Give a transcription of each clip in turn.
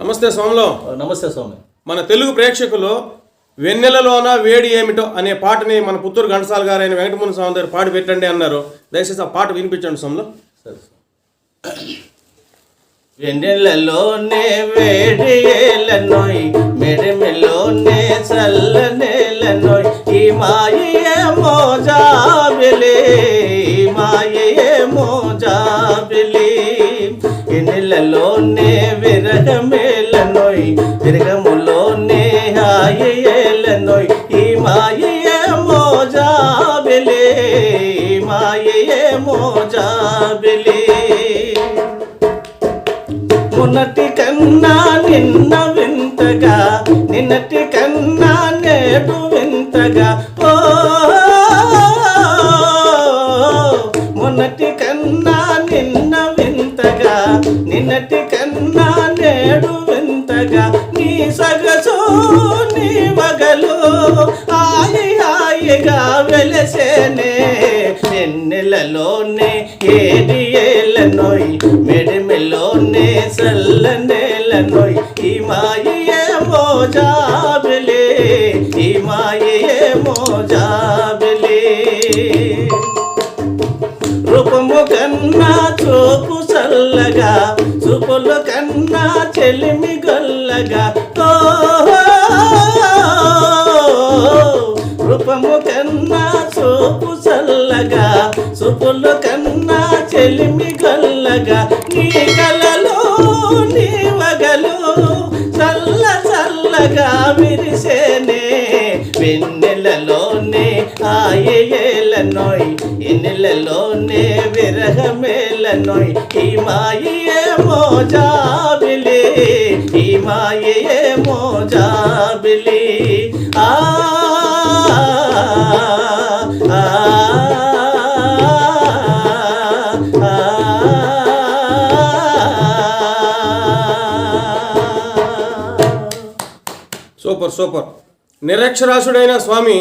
నమస్తే సోమలో నమస్తే స్వామి. మన తెలుగు ప్రేక్షకులు వెన్నెలలోన వేడి ఏమిటో అనే పాటని మన పుత్తూరు ఘంటసాల గారు అయిన వెంకటముని స్వామి గారు పాడి పెట్టండి అన్నారు. దయచేసి ఆ పాట వినిపించండి సోమలో సరే. వెన్నెలలోనే వేడి ఏలనోయ్ మెడమెలోనే చల్లనేలనోయ్ ఈ మాయే మోజాబిలి మాయే మోజాబిలి. ఎన్నెలలోనే విరగమేలనోయ్ విరగములోనే హాయేలనోయ్ ఈ మాయే మోజాబిలి ఈ మాయే మోజాబిలి మున్నటి కన్నా నిన్న వింతగా నిన్నటి కన్నా నేడు వింతగా. ఓ మొన్నటి కన్నా వింతగా నీ సగసు నీ మగలు ఆయి హాయిగా వెలసేనే. ఎన్నెలలోనే ఏడి ఏలనోయ్ మెడమెలోనే చల్లనేలనోయ్ ఈ మాయే మోజాబిలే ఈ మాయే మోజాబిలే రూపము కన్నా చూపు గొల్లగా చూపులు కన్నా చెలిమి గొల్లగా. రూపము కన్నా చూపు చల్లగా చూపులు కన్నా చెలిమి గొల్లగా. నీ కలలో నీ వగలు చల్ల చల్లగా విరిసేనే వెన్నెలలోనే ఆయేలనోయ్ ఎన్నెలలోనే విరహమేలనోయ్ ఈ మాయే మోజాబిలి ఈ మాయే మోజాబిలి ఆ, ఆ. Super super. నిరక్షరాసుడైన స్వామి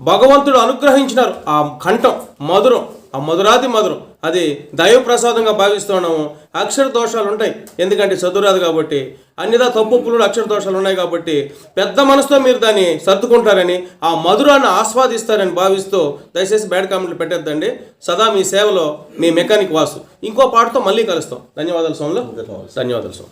భగవంతుడు అనుగ్రహించినారు. ఆ కంఠం మధురం ఆ మధురాది మధురం. అది దైవ ప్రసాదంగా భావిస్తున్నాము అక్షర దోషాలు ఉంటాయి. ఎందుకంటే చదువురాదు కాబట్టి అన్నిదా తప్పులు అక్షర దోషాలు ఉన్నాయి కాబట్టి పెద్ద మనసుతో మీరు దాన్ని సర్దుకుంటారని ఆ మధురాన్ని ఆస్వాదిస్తారని భావిస్తూ దయచేసి బ్యాడ్ కామెంట్లు పెట్టద్దండి. సదా మీ సేవలో మీ మెకానిక్ వాసు. ఇంకో పాటతో మళ్ళీ కలుస్తాం. ధన్యవాదాలు సోమలో ధన్యవాదాలు. సోమ